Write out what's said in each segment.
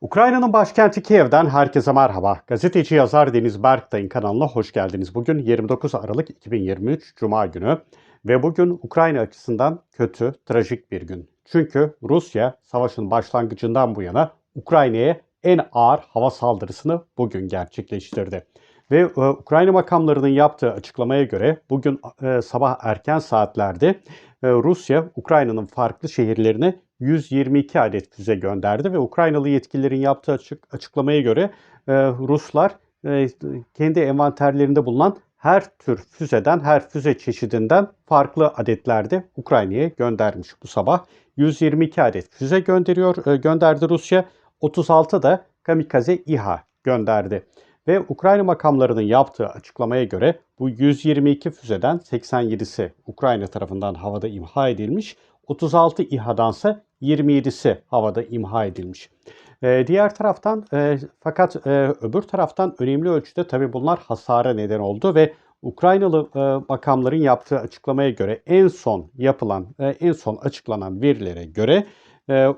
Ukrayna'nın başkenti Kiev'den herkese merhaba. Gazeteci yazar Deniz Berktay'ın kanalına hoş geldiniz. Bugün 29 Aralık 2023 Cuma günü ve bugün Ukrayna açısından kötü, trajik bir gün. Çünkü Rusya savaşın başlangıcından bu yana Ukrayna'ya en ağır hava saldırısını bugün gerçekleştirdi. Ve e, Ukrayna makamlarının yaptığı açıklamaya göre bugün e, sabah erken saatlerde e, Rusya Ukrayna'nın farklı şehirlerine 122 adet füze gönderdi ve Ukraynalı yetkililerin yaptığı açık, açıklamaya göre e, Ruslar e, kendi envanterlerinde bulunan her tür füzeden, her füze çeşidinden farklı adetlerde Ukrayna'ya göndermiş bu sabah. 122 adet füze gönderiyor, e, gönderdi Rusya. 36 da kamikaze İHA gönderdi. Ve Ukrayna makamlarının yaptığı açıklamaya göre bu 122 füzeden 87'si Ukrayna tarafından havada imha edilmiş. 36 İHA'dansa 27'si havada imha edilmiş. Ee, diğer taraftan e, fakat e, öbür taraftan önemli ölçüde tabii bunlar hasara neden oldu ve Ukraynalı e, makamların yaptığı açıklamaya göre en son yapılan, e, en son açıklanan verilere göre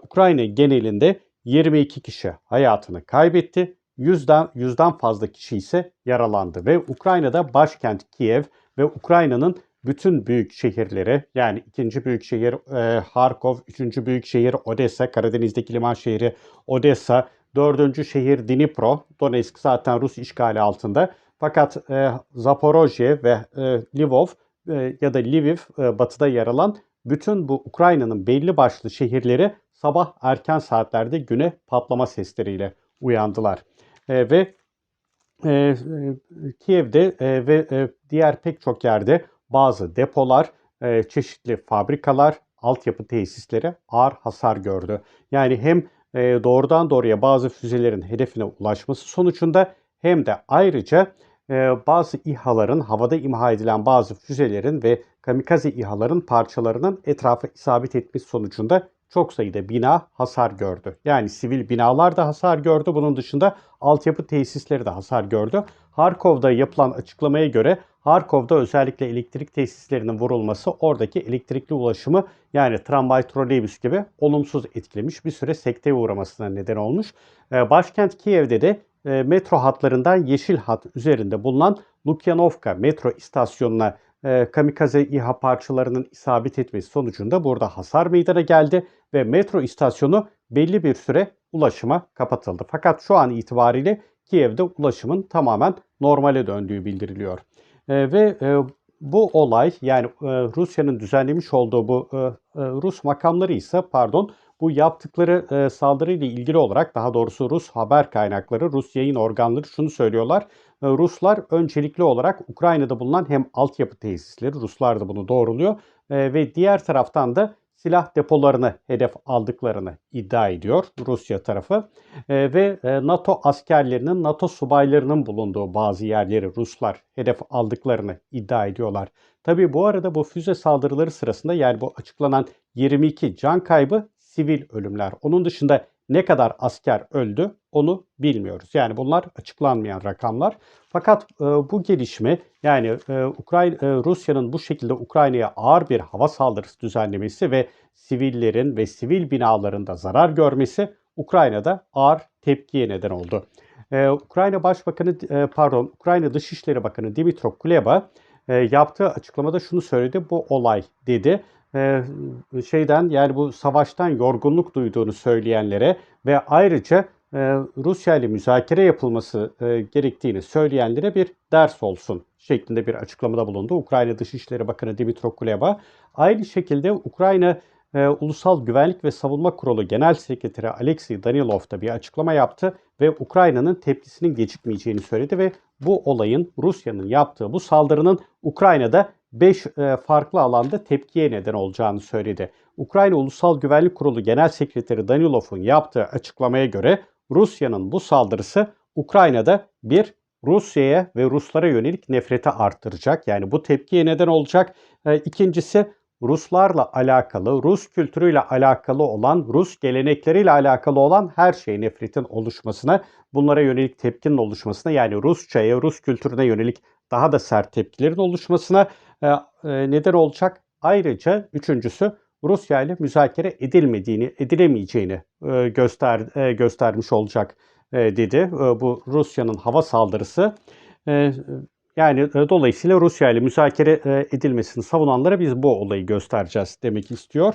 Ukrayna genelinde 22 kişi hayatını kaybetti. Yüzden, yüzden fazla kişi ise yaralandı ve Ukrayna'da başkent Kiev ve Ukrayna'nın bütün büyük şehirleri yani ikinci büyük şehir e, Harkov, üçüncü büyük şehir Odessa, Karadeniz'deki liman şehri Odessa, dördüncü şehir Dnipro, Donetsk zaten Rus işgali altında. Fakat e, Zaporojye ve e, Lvov e, ya da Lviv e, batıda yer alan bütün bu Ukrayna'nın belli başlı şehirleri sabah erken saatlerde güne patlama sesleriyle uyandılar. E, ve e, e, Kiev'de e, ve e, diğer pek çok yerde bazı depolar, e, çeşitli fabrikalar, altyapı tesisleri ağır hasar gördü. Yani hem e, doğrudan doğruya bazı füzelerin hedefine ulaşması sonucunda hem de ayrıca e, bazı İHA'ların, havada imha edilen bazı füzelerin ve kamikaze İHA'ların parçalarının etrafa isabet etmesi sonucunda çok sayıda bina hasar gördü. Yani sivil binalar da hasar gördü. Bunun dışında altyapı tesisleri de hasar gördü. Harkov'da yapılan açıklamaya göre Harkov'da özellikle elektrik tesislerinin vurulması oradaki elektrikli ulaşımı yani tramvay, troleybüs gibi olumsuz etkilemiş. Bir süre sekteye uğramasına neden olmuş. Başkent Kiev'de de metro hatlarından yeşil hat üzerinde bulunan Lukyanovka metro istasyonuna kamikaze İHA parçalarının isabet etmesi sonucunda burada hasar meydana geldi ve metro istasyonu belli bir süre ulaşıma kapatıldı. Fakat şu an itibariyle Kiev'de ulaşımın tamamen normale döndüğü bildiriliyor. E, ve e, bu olay yani e, Rusya'nın düzenlemiş olduğu bu e, e, Rus makamları ise pardon bu yaptıkları e, saldırıyla ilgili olarak daha doğrusu Rus haber kaynakları, Rus yayın organları şunu söylüyorlar. E, Ruslar öncelikli olarak Ukrayna'da bulunan hem altyapı tesisleri, Ruslar da bunu doğruluyor e, ve diğer taraftan da silah depolarını hedef aldıklarını iddia ediyor Rusya tarafı. E, ve NATO askerlerinin, NATO subaylarının bulunduğu bazı yerleri Ruslar hedef aldıklarını iddia ediyorlar. Tabi bu arada bu füze saldırıları sırasında yani bu açıklanan 22 can kaybı sivil ölümler. Onun dışında ne kadar asker öldü onu bilmiyoruz. Yani bunlar açıklanmayan rakamlar. Fakat e, bu gelişme yani e, Ukrayna e, Rusya'nın bu şekilde Ukrayna'ya ağır bir hava saldırısı düzenlemesi ve sivillerin ve sivil binaların da zarar görmesi Ukrayna'da ağır tepkiye neden oldu. E, Ukrayna Başbakanı e, pardon Ukrayna Dışişleri Bakanı Dimitro Kuleba e, yaptığı açıklamada şunu söyledi. Bu olay dedi şeyden yani bu savaştan yorgunluk duyduğunu söyleyenlere ve ayrıca e, Rusya ile müzakere yapılması e, gerektiğini söyleyenlere bir ders olsun şeklinde bir açıklamada bulundu. Ukrayna Dışişleri Bakanı Dimitro Kuleba. Aynı şekilde Ukrayna e, Ulusal Güvenlik ve Savunma Kurulu Genel Sekreteri Alexey Danilov da bir açıklama yaptı ve Ukrayna'nın tepkisinin gecikmeyeceğini söyledi ve bu olayın Rusya'nın yaptığı bu saldırının Ukrayna'da 5 e, farklı alanda tepkiye neden olacağını söyledi. Ukrayna Ulusal Güvenlik Kurulu Genel Sekreteri Danilov'un yaptığı açıklamaya göre Rusya'nın bu saldırısı Ukrayna'da bir Rusya'ya ve Ruslara yönelik nefreti arttıracak. Yani bu tepkiye neden olacak. E, ikincisi Ruslarla alakalı, Rus kültürüyle alakalı olan, Rus gelenekleriyle alakalı olan her şey nefretin oluşmasına, bunlara yönelik tepkinin oluşmasına yani Rusça'ya, Rus kültürüne yönelik daha da sert tepkilerin oluşmasına e, e, neden olacak. Ayrıca üçüncüsü Rusya ile müzakere edilmediğini, edilemeyeceğini e, göster göstermiş olacak dedi. Bu Rusya'nın hava saldırısı. Yani e, dolayısıyla Rusya ile müzakere e, edilmesini savunanlara biz bu olayı göstereceğiz demek istiyor.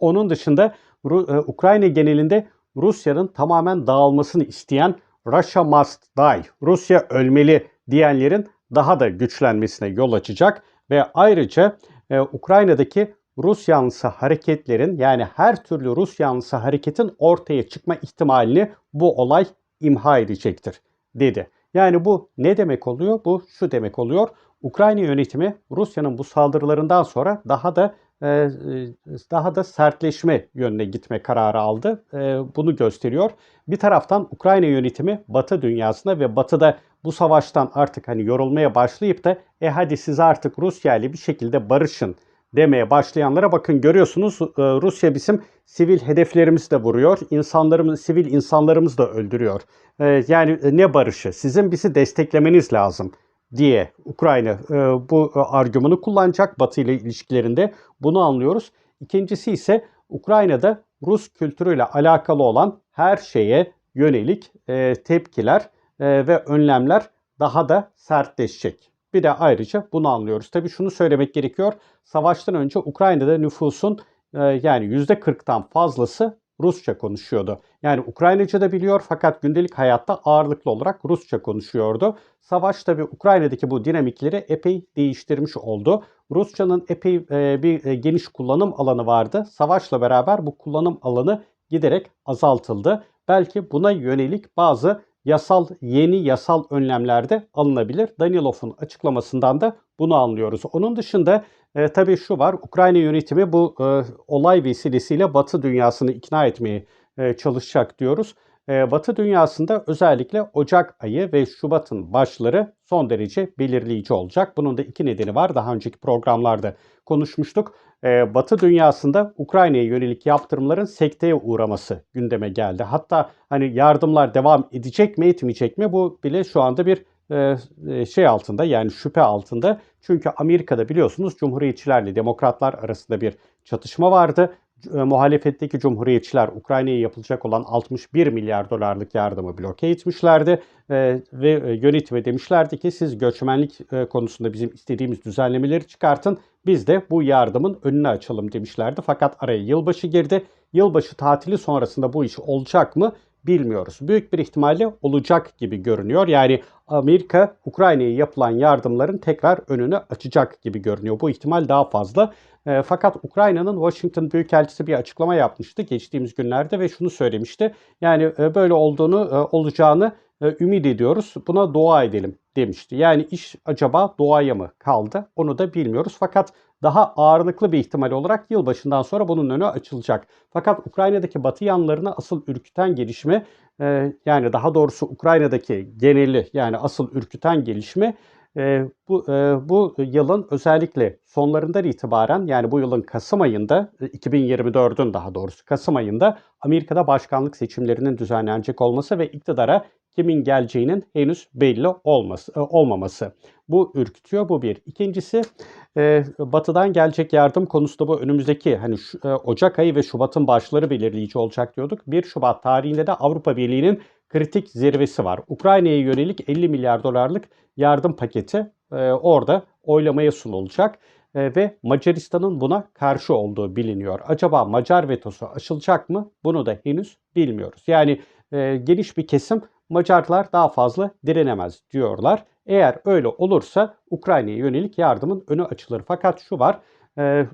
Onun dışında Ru- e, Ukrayna genelinde Rusya'nın tamamen dağılmasını isteyen Russia must die, Rusya ölmeli diyenlerin daha da güçlenmesine yol açacak ve ayrıca e, Ukrayna'daki Rus yanlısı hareketlerin yani her türlü Rus yanlısı hareketin ortaya çıkma ihtimalini bu olay imha edecektir dedi. Yani bu ne demek oluyor? Bu şu demek oluyor. Ukrayna yönetimi Rusya'nın bu saldırılarından sonra daha da e, e, daha da sertleşme yönüne gitme kararı aldı. E, Bunu gösteriyor. Bir taraftan Ukrayna yönetimi Batı dünyasına ve Batı'da bu savaştan artık hani yorulmaya başlayıp da e hadi siz artık Rusya ile bir şekilde barışın demeye başlayanlara bakın görüyorsunuz e, Rusya bizim sivil hedeflerimizi de vuruyor. insanlarımız, sivil insanlarımızı da öldürüyor. E, Yani ne barışı? Sizin bizi desteklemeniz lazım diye Ukrayna e, bu e, argümanı kullanacak Batı ile ilişkilerinde. Bunu anlıyoruz. İkincisi ise Ukrayna'da Rus kültürüyle alakalı olan her şeye yönelik e, tepkiler e, ve önlemler daha da sertleşecek. Bir de ayrıca bunu anlıyoruz. Tabii şunu söylemek gerekiyor. Savaştan önce Ukrayna'da nüfusun e, yani %40'tan fazlası Rusça konuşuyordu. Yani Ukraynaca da biliyor fakat gündelik hayatta ağırlıklı olarak Rusça konuşuyordu. Savaş tabii Ukrayna'daki bu dinamikleri epey değiştirmiş oldu. Rusçanın epey e, bir e, geniş kullanım alanı vardı. Savaşla beraber bu kullanım alanı giderek azaltıldı. Belki buna yönelik bazı yasal yeni yasal önlemler de alınabilir. Danilov'un açıklamasından da bunu anlıyoruz. Onun dışında e, tabii şu var. Ukrayna yönetimi bu e, olay vesilesiyle Batı dünyasını ikna etmeye e, çalışacak diyoruz. E, Batı dünyasında özellikle Ocak ayı ve Şubat'ın başları son derece belirleyici olacak. Bunun da iki nedeni var. Daha önceki programlarda konuşmuştuk. E, Batı dünyasında Ukrayna'ya yönelik yaptırımların sekteye uğraması gündeme geldi. Hatta hani yardımlar devam edecek mi etmeyecek mi bu bile şu anda bir e, e, şey altında yani şüphe altında. Çünkü Amerika'da biliyorsunuz Cumhuriyetçilerle Demokratlar arasında bir çatışma vardı. E, muhalefetteki Cumhuriyetçiler Ukrayna'ya yapılacak olan 61 milyar dolarlık yardımı bloke etmişlerdi e, ve e, yönetime demişlerdi ki siz göçmenlik e, konusunda bizim istediğimiz düzenlemeleri çıkartın biz de bu yardımın önünü açalım demişlerdi. Fakat araya yılbaşı girdi. Yılbaşı tatili sonrasında bu iş olacak mı bilmiyoruz. Büyük bir ihtimalle olacak gibi görünüyor. Yani Amerika Ukrayna'ya yapılan yardımların tekrar önünü açacak gibi görünüyor. Bu ihtimal daha fazla. E, fakat Ukrayna'nın Washington Büyükelçisi bir açıklama yapmıştı geçtiğimiz günlerde ve şunu söylemişti. Yani e, böyle olduğunu, e, olacağını e, ümit ediyoruz. Buna dua edelim demişti. Yani iş acaba doğaya mı kaldı? Onu da bilmiyoruz. Fakat daha ağırlıklı bir ihtimal olarak yılbaşından sonra bunun önü açılacak. Fakat Ukrayna'daki batı yanlarını asıl ürküten gelişme e, yani daha doğrusu Ukrayna'daki geneli yani asıl ürküten gelişme e, bu, e, bu yılın özellikle sonlarından itibaren yani bu yılın Kasım ayında 2024'ün daha doğrusu Kasım ayında Amerika'da başkanlık seçimlerinin düzenlenecek olması ve iktidara kimin geleceğinin henüz belli olması, e, olmaması. Bu ürkütüyor. Bu bir. İkincisi e, batıdan gelecek yardım konusunda bu önümüzdeki hani şu, e, Ocak ayı ve Şubat'ın başları belirleyici olacak diyorduk. 1 Şubat tarihinde de Avrupa Birliği'nin kritik zirvesi var. Ukrayna'ya yönelik 50 milyar dolarlık yardım paketi e, orada oylamaya sunulacak e, ve Macaristan'ın buna karşı olduğu biliniyor. Acaba Macar vetosu aşılacak mı? Bunu da henüz bilmiyoruz. Yani e, geniş bir kesim Macarlar daha fazla direnemez diyorlar. Eğer öyle olursa Ukrayna'ya yönelik yardımın önü açılır. Fakat şu var, e,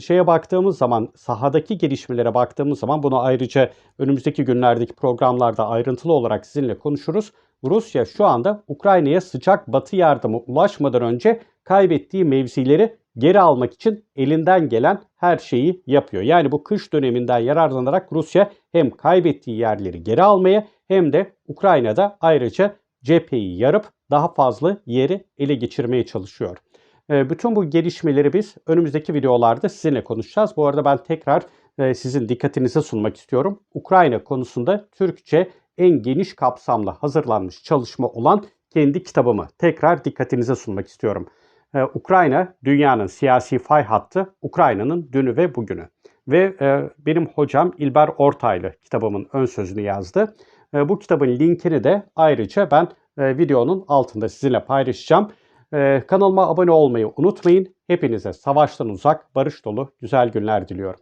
şeye baktığımız zaman, sahadaki gelişmelere baktığımız zaman bunu ayrıca önümüzdeki günlerdeki programlarda ayrıntılı olarak sizinle konuşuruz. Rusya şu anda Ukrayna'ya sıcak batı yardımı ulaşmadan önce kaybettiği mevzileri geri almak için elinden gelen her şeyi yapıyor. Yani bu kış döneminden yararlanarak Rusya hem kaybettiği yerleri geri almaya hem de Ukrayna'da ayrıca cepheyi yarıp daha fazla yeri ele geçirmeye çalışıyor. Ee, bütün bu gelişmeleri biz önümüzdeki videolarda sizinle konuşacağız. Bu arada ben tekrar e, sizin dikkatinize sunmak istiyorum. Ukrayna konusunda Türkçe en geniş kapsamlı hazırlanmış çalışma olan kendi kitabımı tekrar dikkatinize sunmak istiyorum. Ee, Ukrayna dünyanın siyasi fay hattı, Ukrayna'nın dünü ve bugünü. Ve e, benim hocam İlber Ortaylı kitabımın ön sözünü yazdı. E, bu kitabın linkini de ayrıca ben e, videonun altında sizinle paylaşacağım. E, kanalıma abone olmayı unutmayın. Hepinize savaştan uzak, barış dolu güzel günler diliyorum.